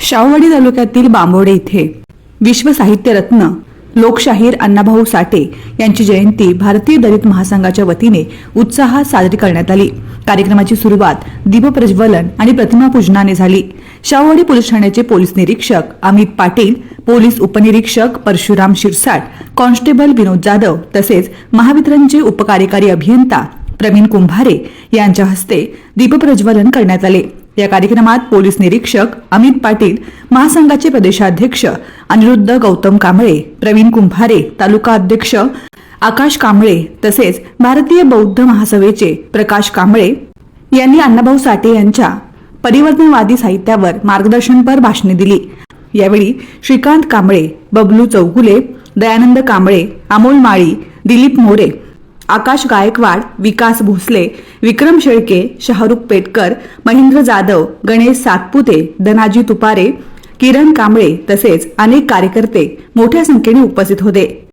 शाहूवाडी तालुक्यातील बांबोडे इथे विश्व साहित्य रत्न लोकशाहीर अण्णाभाऊ साठे यांची जयंती भारतीय दलित महासंघाच्या वतीने उत्साहात साजरी करण्यात आली. कार्यक्रमाची सुरुवात दीपप्रज्वलन आणि प्रतिमा पूजनाने झाली. शाहवाडी पोलीस ठाण्याचे पोलीस निरीक्षक अमित पाटील पोलीस उपनिरीक्षक परशुराम शिरसाट कॉन्स्टेबल विनोद जाधव तसेच महावितरणचे उपकार्यकारी अभियंता प्रवीण कुंभारे यांच्या हस्ते दीपप्रज्वलन करण्यात आले. या कार्यक्रमात पोलीस निरीक्षक अमित पाटील महासंघाचे प्रदेशाध्यक्ष अनिरुद्ध गौतम कांबळे प्रवीण कुंभारे तालुका अध्यक्ष आकाश कांबळे तसेच भारतीय बौद्ध महासभेचे प्रकाश कांबळे यांनी अण्णाभाऊ साठे यांच्या परिवर्तनवादी साहित्यावर मार्गदर्शनपर भाषणे दिली. यावेळी श्रीकांत कांबळे बबलू चौगुले दयानंद कांबळे अमोल माळी दिलीप मोरे आकाश गायकवाड विकास भोसले विक्रम शेळके शाहरुख पेटकर महेंद्र जाधव गणेश सातपुते धनाजी तुपारे किरण कांबळे तसेच अनेक कार्यकर्ते मोठ्या संख्येने उपस्थित होते.